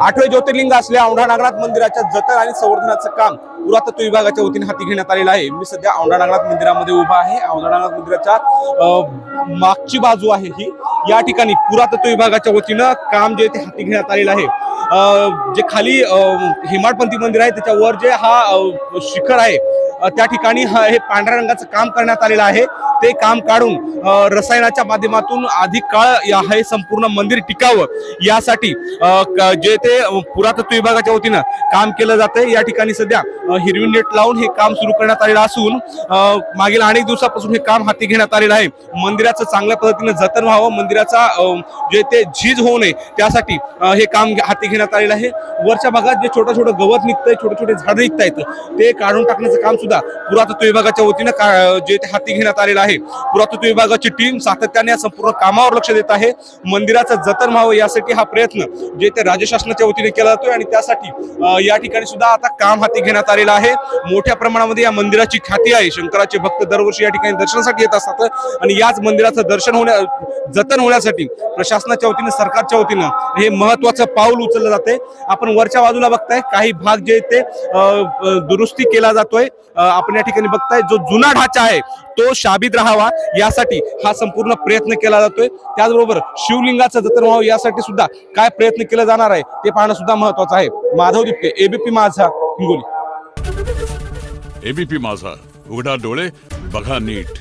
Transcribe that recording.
आठवे ज्योतिर्लिंग असल्या औंढा नागनाथ मंदिराच्या जतन आणि संवर्धनाचं काम पुरातत्व विभागाच्या वतीने हाती घेण्यात आलेलं आहे. मी सध्या औंढा नागनाथ मंदिरामध्ये उभा आहे. औंढा नागनाथ मंदिराच्या मागची बाजू आहे ही. या ठिकाणी पुरातत्व विभागाच्या वतीनं काम जे ते हाती घेण्यात आलेलं आहे. जे खाली हेमाडपंथी मंदिर आहे त्याच्यावर जे हा शिखर आहे त्या ठिकाणी हा- हे पांढऱ्या रंगाचं काम करण्यात आलेलं आहे. ते काम काढून रसायनाच्या माध्यमातून अधिक काळ हे संपूर्ण मंदिर टिकावं. यासाठी जे ते पुरातत्व विभागाच्या वतीनं काम केलं जातंय. या ठिकाणी सध्या हिरवी नेट लावून हे काम सुरू करण्यात आलेलं असून मागील अनेक दिवसापासून हे काम हाती घेण्यात आलेलं आहे. मंदिराचं चांगल्या पद्धतीनं जतन व्हावं मंदिराचा जे ते झीज होऊ नये त्यासाठी हे काम हाती घेण्यात आलेलं आहे. वरच्या भागात जे छोटं छोटं गवत निघतंय छोटे छोटे झाडं निघत आहेत ते काढून टाकण्याचं काम सुद्धा पुरातत्व विभागाच्या वतीनं जे ते हाती घेण्यात आलेलं आहे. पुरातत्व विभागाची टीम सातत्याने या संपूर्ण कामावर लक्ष देत आहे. मंदिराचं जतन व्हावं यासाठी हा प्रयत्न जे ते राज्य शासनाच्या वतीने केला जातोय आणि त्यासाठी या ठिकाणी सुद्धा आता काम हाती घेण्यात आलेलं आहे. मोठ्या प्रमाणामध्ये या मंदिराची ख्याती आहे. शंकराचे भक्त दरवर्षी या ठिकाणी दर्शनासाठी येत असतात. आणि याच मंदिराचं दर्शन होण्या जतन होण्यासाठी प्रशासनाच्या वतीने सरकारच्या वतीनं हे महत्वाचं पाऊल उचललं जाते आपण वरच्या बाजूला बघताय काही भाग जे ते दुरुस्ती केला जातोय. आपण या ठिकाणी बघताय जो जुना ढाचा आहे तो शाबित राहावा यासाठी हा संपूर्ण प्रयत्न केला जातोय. त्याचबरोबर शिवलिंगाचं जतन व्हावं यासाठी सुद्धा काय प्रयत्न केला जाणार आहे ते पाहणं सुद्धा महत्वाचं आहे. माधव दिप्ते एबीपी माझा हिंगोली. एबीपी माझा उघडा डोळे बघा नीट.